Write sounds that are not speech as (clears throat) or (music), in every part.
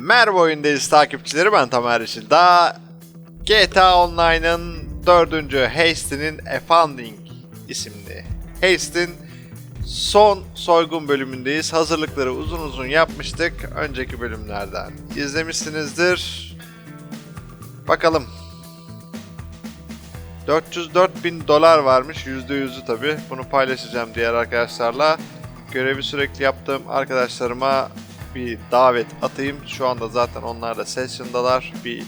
Merhaba oyundayız takipçileri ben Tamer Yeşil. Daha GTA Online'ın dördüncü Haste'nin A isimli Haste'in son soygun bölümündeyiz. Hazırlıkları uzun uzun yapmıştık. Önceki bölümlerden izlemişsinizdir. Bakalım. 404 bin dolar varmış. %100'ü tabi. Bunu paylaşacağım diğer arkadaşlarla. Görevi sürekli yaptığım arkadaşlarıma bir davet atayım. Şu anda zaten onlar da session'dalar. Bir,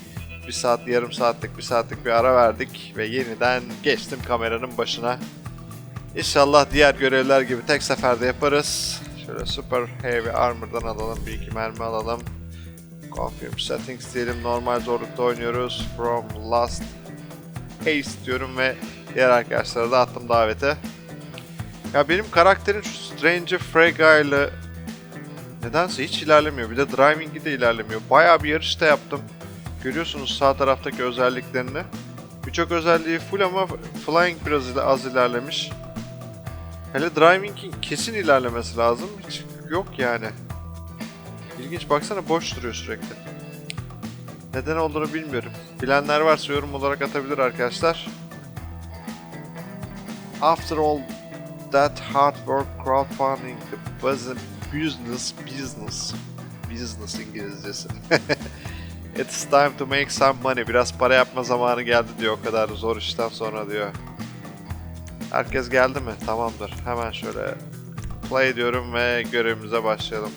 bir saat, yarım saatlik, bir saatlik bir ara verdik. Ve yeniden geçtim kameranın başına. İnşallah diğer görevler gibi tek seferde yaparız. Şöyle super heavy armor'dan alalım. Bir iki mermi alalım. Confirm settings diyelim. Normal zorlukta oynuyoruz. From last haste diyorum ve diğer arkadaşlara da attım davete. Ya benim karakterim şu Stranger Fragile nedense hiç ilerlemiyor. Bir de driving'i de ilerlemiyor. Bayağı bir yarışta yaptım. Görüyorsunuz sağ taraftaki özelliklerini. Birçok özelliği full ama flying biraz az ilerlemiş. Hele driving'in kesin ilerlemesi lazım. Hiç yok yani. İlginç baksana boş duruyor sürekli. Neden olduğunu bilmiyorum. Bilenler varsa yorum olarak atabilir arkadaşlar. After all that hard work crowdfunding was a business business business İngilizcesi. (laughs) It's time to make some money. Biraz para yapma zamanı geldi diyor o kadar zor işten sonra diyor. Herkes geldi mi? Tamamdır. Hemen şöyle play diyorum ve görevimize başlayalım.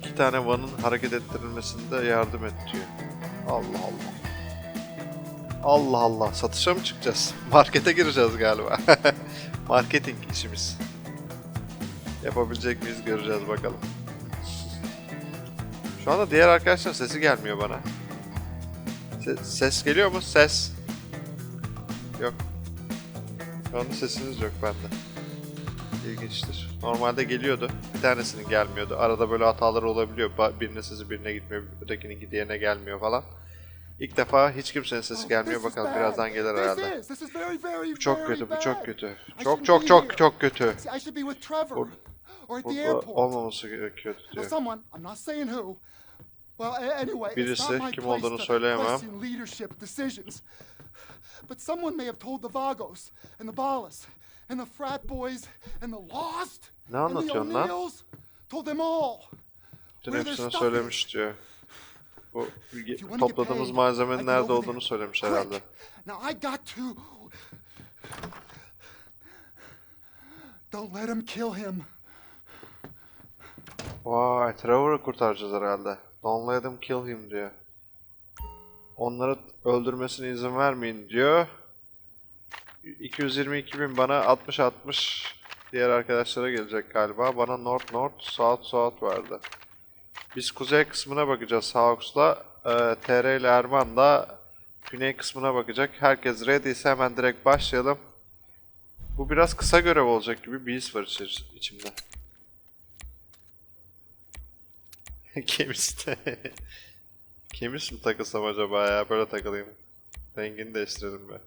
İki tane vanın hareket ettirilmesinde yardım et diyor. Allah Allah. Allah Allah. Satışa mı çıkacağız? (laughs) Markete gireceğiz galiba. (laughs) Marketing işimiz. Yapabilecek miyiz göreceğiz bakalım. Şu anda diğer arkadaşlar sesi gelmiyor bana. Se- ses geliyor mu? Ses. Yok. Şu anda sesiniz yok bende. İlginçtir. Normalde geliyordu. Bir tanesinin gelmiyordu. Arada böyle hatalar olabiliyor. Birinin sesi birine gitmiyor, ötekinin diğerine gelmiyor falan. İlk defa hiç kimsenin sesi gelmiyor. Bakalım birazdan gelir herhalde. Bu çok kötü, bu çok kötü. Çok çok çok çok kötü. Or- at the Burada airport. olmaması gerekiyordu Now, diyor. someone, I'm not saying who. Well, a- anyway, it's Birisi, not my kim place olduğunu to söyleyemem. question leadership decisions. But someone may have told the Vagos and the Ballas and the frat boys and the Lost Ne and the anlatıyorsun lan? O'Neills, told them all. Bütün Where their hepsini stuff söylemiş diyor. Bu you wanna get topladığımız paid, malzemenin can nerede olduğunu söylemiş Quick. herhalde. Now I got to. Don't let him kill him. Vay, Trevor'ı kurtaracağız herhalde. Don't let him kill him diyor. Onları öldürmesine izin vermeyin diyor. 222 bin bana 60-60 diğer arkadaşlara gelecek galiba. Bana North North, South South verdi. Biz kuzey kısmına bakacağız Hawks'la. Ee, TR ile Erman da güney kısmına bakacak. Herkes ready ise hemen direkt başlayalım. Bu biraz kısa görev olacak gibi bir his var içimde. Kemis de. Kemis mi takılsam acaba ya? Böyle takılayım. Rengini değiştirelim be.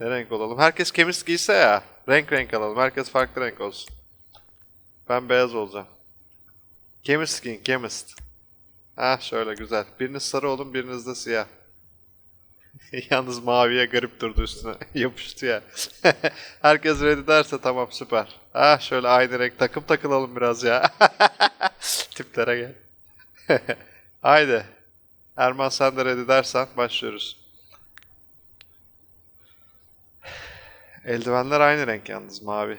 Ne renk olalım? Herkes kemis giyse ya. Renk renk alalım. Herkes farklı renk olsun. Ben beyaz olacağım. Chemist skin, chemist. Ha şöyle güzel. Biriniz sarı olun, biriniz de siyah. (laughs) Yalnız maviye garip durdu üstüne. (laughs) Yapıştı ya. (laughs) Herkes ready derse tamam süper. Ha şöyle aynı renk takım takılalım biraz ya. Tiplere gel. (laughs) Haydi. Erman sen de ready dersen başlıyoruz. Eldivenler aynı renk yalnız mavi.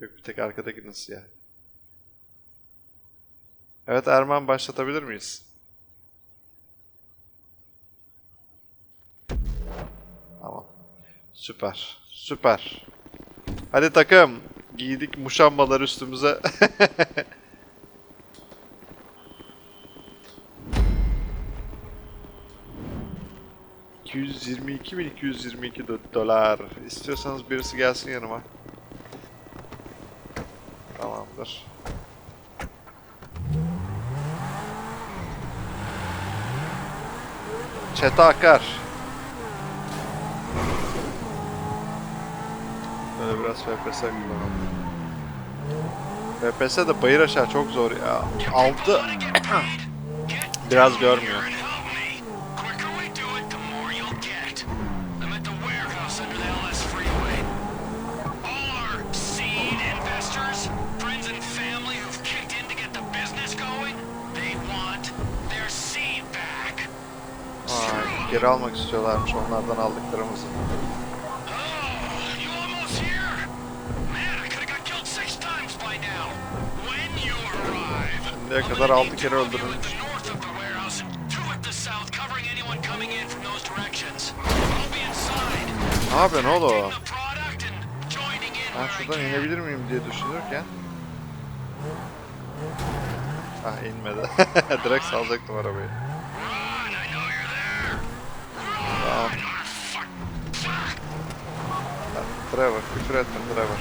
Yok bir tek arkadakinin siyah. Evet Erman başlatabilir miyiz? Tamam. Süper. Süper. Hadi takım. Giydik muşambalar üstümüze. (laughs) ...222.222 do- dolar. İstiyorsanız birisi gelsin yanıma. Tamamdır. Çete akar. Böyle biraz FPS kullanalım. FPS de bayır aşağı çok zor ya. Altı (clears throat) biraz görmüyor. Covering anyone coming in from those directions. I'll be inside. Ne yapıyorsun oğlum? Ben şuradan inebilir miyim diye düşünürken. Ah inmedi. (laughs) Direkt salacaktım arabayı. Trevor, küfür etme Trevor.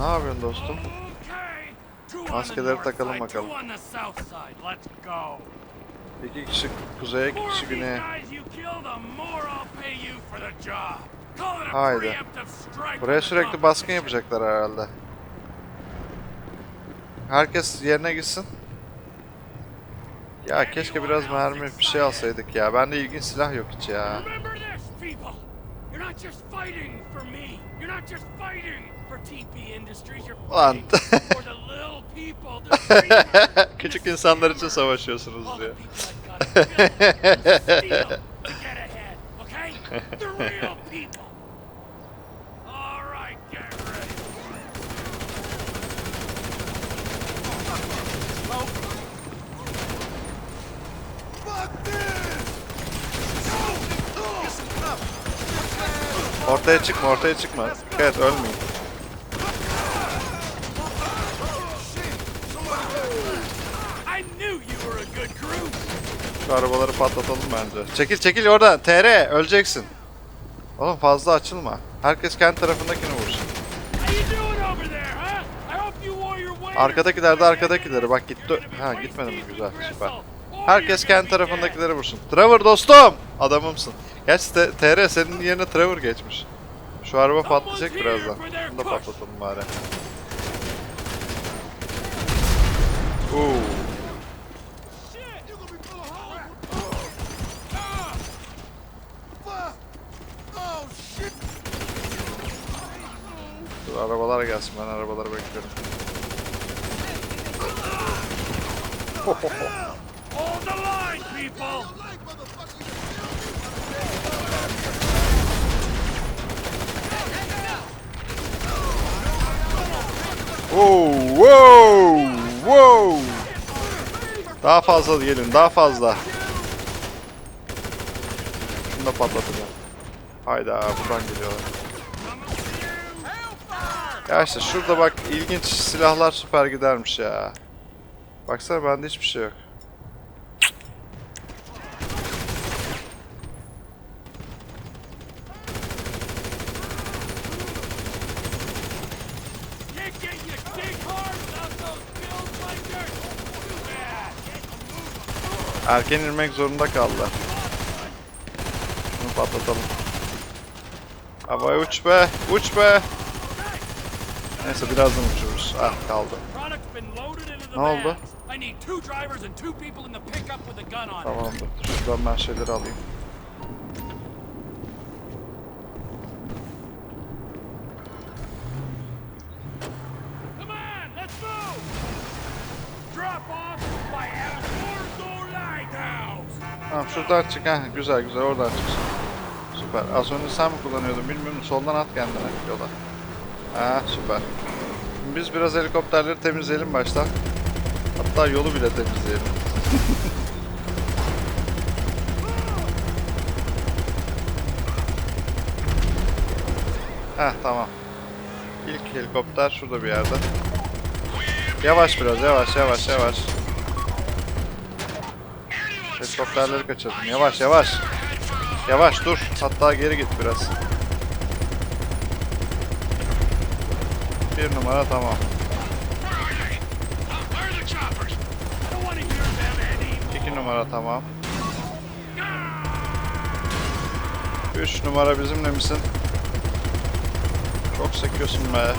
Ne yapıyorsun dostum? Maskeleri takalım bakalım. İki kişi kuzeye, iki kişi güneye. Haydi. Buraya sürekli baskın yapacaklar herhalde. Herkes yerine gitsin. Ya keşke biraz mermi bir şey alsaydık ya. Bende ilginç silah yok hiç ya. Remember this, people. You're not just fighting for me. You're not just fighting for TP Industries. You're Ulan. fighting for the little people. the (laughs) dreamers, Küçük insanlar için savaşıyorsunuz diyor. people I've got to kill and steal to get ahead, okay? The real people. All right, get ready. Ortaya çıkma, ortaya çıkma. Evet, ölmeyin. Şu arabaları patlatalım bence. Çekil çekil oradan. TR öleceksin. Oğlum fazla açılma. Herkes kendi tarafındakini vursun. Arkadakiler de arkadakileri. Bak gitti. Ha gitmedi mi? Güzel süper. Herkes kendi tarafındakileri vursun. Trevor dostum. Adamımsın. Gerçi te- TR senin yerine Trevor geçmiş. Şu araba patlayacak birazdan. Bunu da patlatalım bari. Oo. Dur arabalar gelsin ben arabaları bekliyorum. Hold the line, Oo, wow, wow. Daha fazla gelin, daha fazla. Şunu da patlatacağım. Hayda, buradan geliyorlar. Ya işte şurada bak ilginç silahlar süper gidermiş ya. Baksana bende hiçbir şey yok. Erken inmek zorunda kaldılar. Şunu patlatalım. Havaya uç be, uç be. Neyse birazdan uçururuz. Ah kaldı. Ne oldu? Tamamdır. Şuradan ben şeyleri alayım. Şuradan çık. Heh, güzel güzel oradan çıksın. Süper. Az önce sen mi kullanıyordun bilmiyorum. Soldan at kendine yola. Ha süper. Biz biraz helikopterleri temizleyelim baştan. Hatta yolu bile temizleyelim. (laughs) Heh tamam. İlk helikopter şurada bir yerde. Yavaş biraz yavaş yavaş yavaş. Helikopterleri kaçırdım. Yavaş yavaş. Yavaş dur. Hatta geri git biraz. Bir numara tamam. İki numara tamam. Üç numara bizimle misin? Çok sekiyorsun be.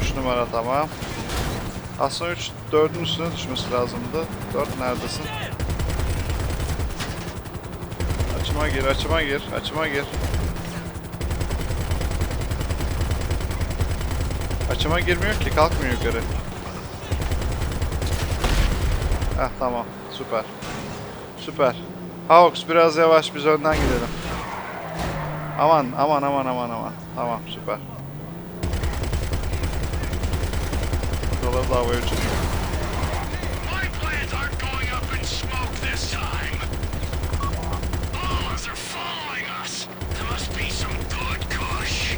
Üç numara tamam. Aslında 3 4'ün üstüne düşmesi lazımdı. 4 neredesin? Açıma gir, açıma gir, açıma gir. Açıma girmiyor ki, kalkmıyor yukarı. Heh tamam, süper. Süper. Hawks biraz yavaş, biz önden gidelim. Aman, aman, aman, aman, aman. Tamam, süper. Be some good kush.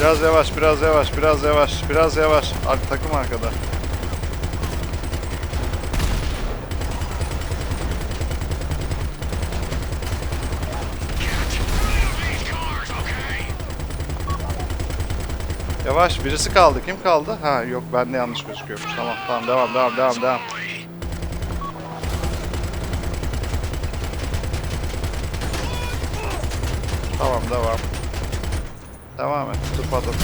Biraz yavaş, biraz yavaş, biraz yavaş, biraz yavaş. Ar takım arkada. Yavaş, birisi kaldı. Kim kaldı? Ha yok, bende yanlış gözüküyormuş. Tamam, tamam, devam, devam, devam, devam. Tamam, devam. Devam et, tıpa tıp.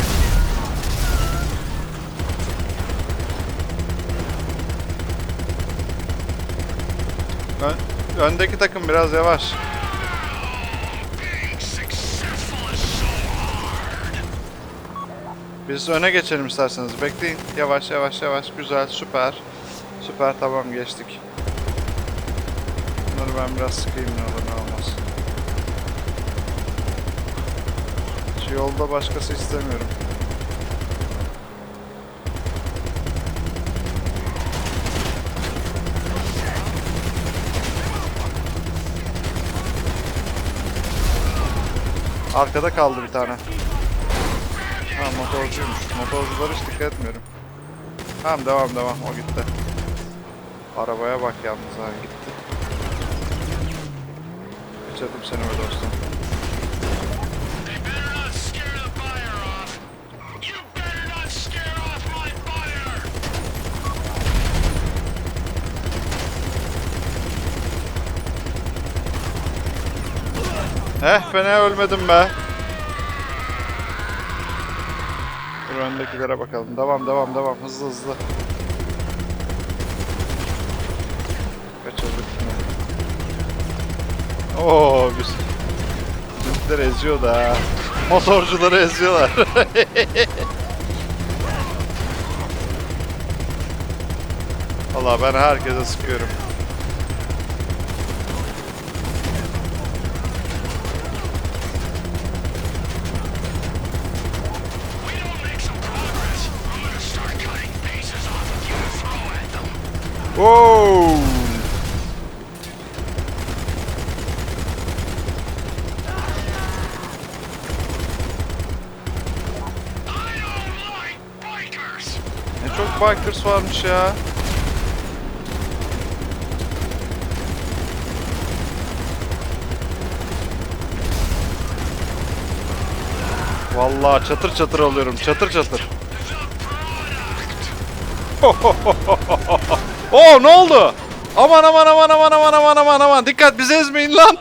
Ön, öndeki takım biraz yavaş. Biz öne geçelim isterseniz. Bekleyin. Yavaş yavaş yavaş. Güzel. Süper. Süper. Tamam geçtik. Bunları ben biraz sıkayım ne olur ne olmaz. Şu yolda başkası istemiyorum. Arkada kaldı bir tane. Ha motorcuymuş. Motorculara hiç dikkat etmiyorum. Tamam devam devam o gitti. Arabaya bak yalnız ha gitti. Kaçırdım seni be dostum. Better not scare the öndekilere bakalım. Devam devam devam hızlı hızlı. Kaçırdık yine. Oo biz. Bizimkiler eziyor da. Motorcuları eziyorlar. (laughs) Valla ben herkese sıkıyorum. Ne çok bikers varmış ya. Vallahi çatır çatır alıyorum. Çatır çatır. (laughs) Oo ne oldu? Aman aman aman aman aman aman aman aman. Dikkat bizi ezmeyin lan.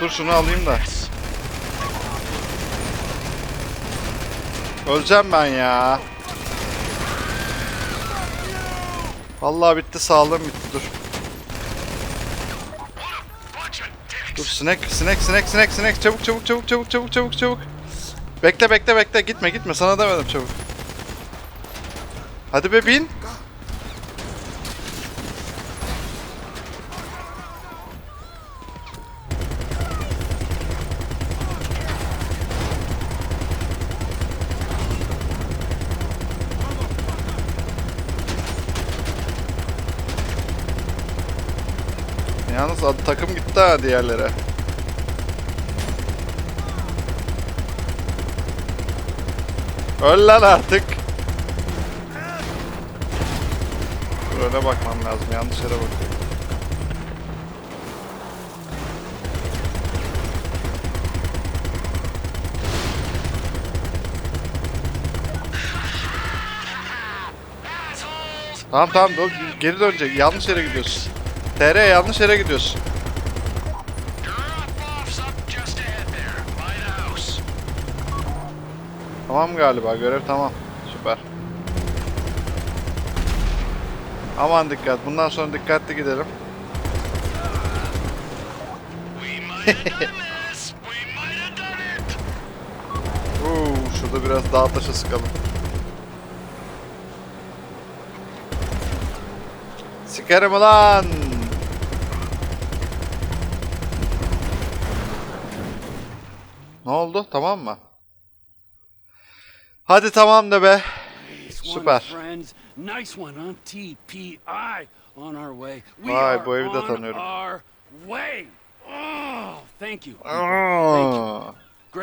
Dur şunu alayım da. Öleceğim ben ya. Vallahi bitti sağlığım bitti dur. Dur sinek sinek sinek sinek sinek çabuk çabuk çabuk çabuk çabuk çabuk çabuk. Bekle bekle bekle gitme gitme sana demedim çabuk. Hadi be bin. Yalnız takım gitti ha diğerlere. Öl lan artık. Dur öne bakmam lazım. Yanlış yere bakıyorum. Tamam tamam dur, geri dönecek. Yanlış yere gidiyorsun. TR yanlış yere gidiyorsun. Tamam galiba görev tamam. Süper. Aman dikkat. Bundan sonra dikkatli gidelim. (laughs) Uuu şurada biraz dağ taşı sıkalım. Sikerim lan. Ne oldu? Tamam mı? Hadi tamam de be. Süper. Vay, bu evi de tanıyorum. Oh, thank you.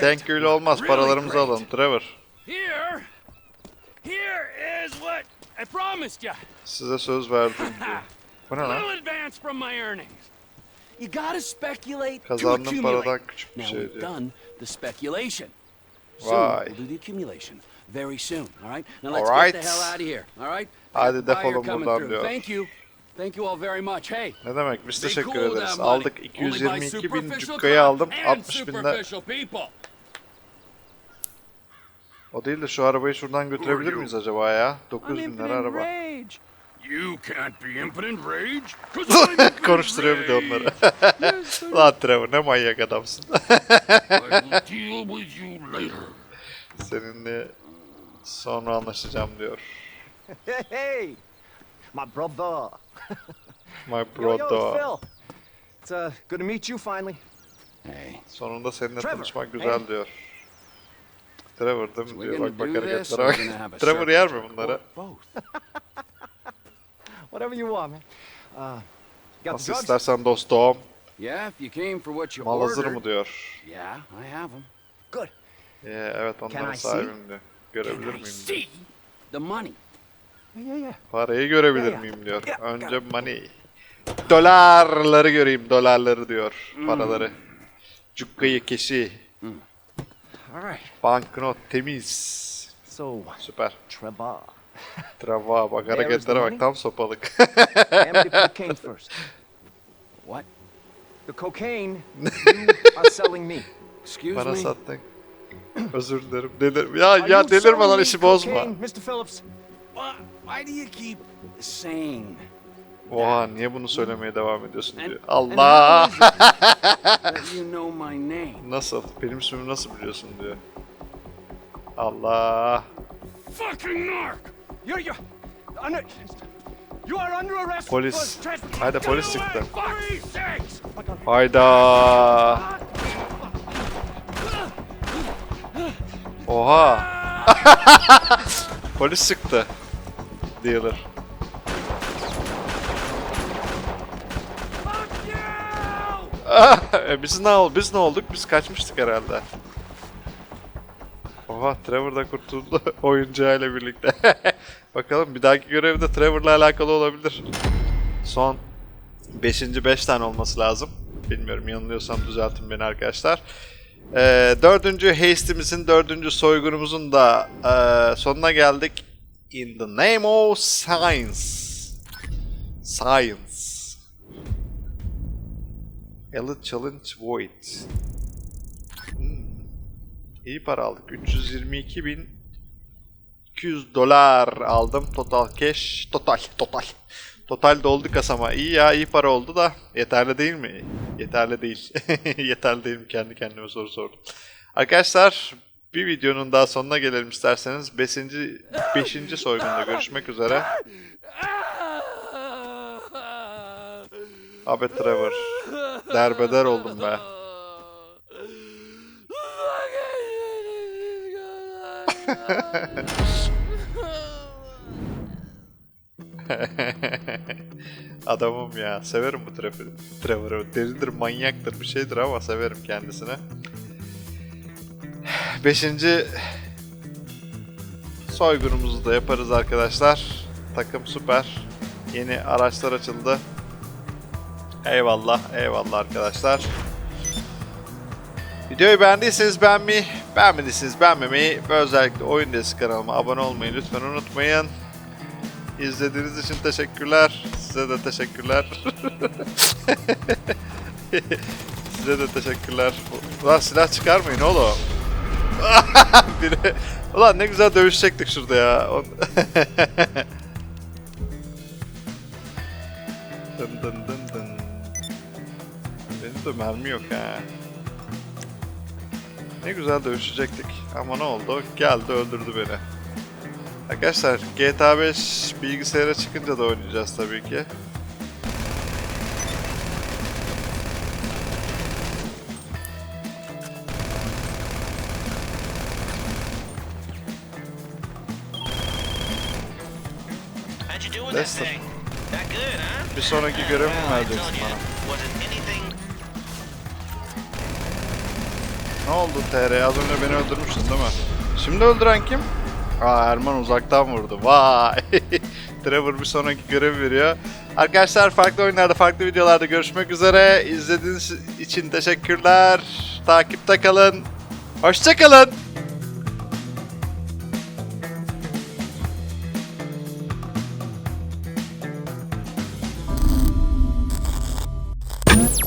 Thank you olmaz. Paralarımızı alalım. Trevor. Here, here is what I promised you. Size söz verdim. (laughs) diyor. Bu ne lan? advance from my earnings. You gotta speculate Kazandığım paradan küçük bir şey diyor. done Very soon. All right. Now let's Alright. get the hell out of here. All right. Hadi defolun buradan diyor. Thank you. Thank you all very much. Hey. Ne demek? Biz teşekkür ederiz. Aldık Only by 222 bin cukkayı aldım. crowd and 60 binde. O değil de şu arabayı şuradan götürebilir miyiz acaba ya? 900 bin lira araba. You can't be impotent rage. (laughs) Konuşturuyor bir de onları. Lan Trevor ne manyak adamsın. Seninle sonra anlaşacağım diyor. Hey, (laughs) hey, my brother. (laughs) My Yo, yo, brother. Phil. It's uh, good to meet you finally. Hey. Sonunda seninle Trevor, tanışmak hey. güzel diyor. Trevor değil mi So diyor. Bak bak hareketlere bak. Trevor yer mi bunları? (laughs) Whatever you want, man. Uh, got the Nasıl drugs? istersen dostum. Yeah, if you came for what you Mal hazır ordered. mı diyor. Yeah, I have them. Good. Ee, evet onların I see? sahibim diyor. Görebilir miyim diyor. the money? Yeah, yeah. Parayı görebilir miyim diyor. Önce money. Dolarları göreyim dolarları diyor. Paraları. Cukkayı keşi. All right. Banknot temiz. So, Süper. Trevor. Trava bak hareketlere bak tam sopalık. Empty cocaine (laughs) first. What? The cocaine (laughs) you are selling me. Excuse Bana me? sattın. (clears throat) Özür dilerim. Delir. Ya ya delirme lan işi bozma. Mr. Phillips. Why, why do you keep Oha niye bunu söylemeye devam ediyorsun diyor. Allah. (laughs) Nasıl? Benim ismimi nasıl biliyorsun diyor. Allah. Fucking narc! You're, you're under, Oha. (laughs) Polis çıktı. Dealer. (laughs) E biz ne oldu? Biz ne olduk? Biz kaçmıştık herhalde. Oha Trevor da kurtuldu (laughs) oyuncağıyla birlikte. Bakalım bir dahaki görevde Trevor'la alakalı olabilir. Son 5. 5 tane olması lazım. Bilmiyorum yanılıyorsam düzeltin beni arkadaşlar. Ee, dördüncü haste'imizin, dördüncü soygunumuzun da ee, sonuna geldik. In the name of science. Science. Elite Challenge Void. Hmm. İyi para aldık. 322 bin 200 dolar aldım. Total cash. Total. Total. Total doldu kasama. İyi ya iyi para oldu da yeterli değil mi? Yeterli değil. (laughs) yeterli değil mi? Kendi kendime soru sordum. Arkadaşlar bir videonun daha sonuna gelelim isterseniz. 5. 5. soygunda görüşmek üzere. Abi Trevor. Derbeder oldum be. (laughs) (laughs) Adamım ya. Severim bu Trevor- Trevor'ı. Delidir, manyaktır, bir şeydir ama severim kendisini. Beşinci soygunumuzu da yaparız arkadaşlar. Takım süper. Yeni araçlar açıldı. Eyvallah, eyvallah arkadaşlar. Videoyu beğendiyseniz beğenmeyi, beğenmediyseniz beğenmemeyi ve özellikle Oyun Desk kanalıma abone olmayı lütfen unutmayın. İzlediğiniz için teşekkürler. Size de teşekkürler. (laughs) Size de teşekkürler. Ulan silah çıkarmayın oğlum. (laughs) Biri... Ulan ne güzel dövüşecektik şurada ya. (laughs) Dın dın dın dın. Benim de mermi yok ha. Ne güzel dövüşecektik. Ama ne oldu? Geldi öldürdü beni. Arkadaşlar GTA 5 bilgisayara çıkınca da oynayacağız tabii ki. Huh? Bir sonraki görevi mi vereceksin bana? Ne oldu TR? Az önce beni öldürmüştün değil mi? Şimdi öldüren kim? Aa Erman uzaktan vurdu. Vay! (laughs) Trevor bir sonraki görev veriyor. Arkadaşlar farklı oyunlarda, farklı videolarda görüşmek üzere. İzlediğiniz için teşekkürler. Takipte kalın. Hoşçakalın.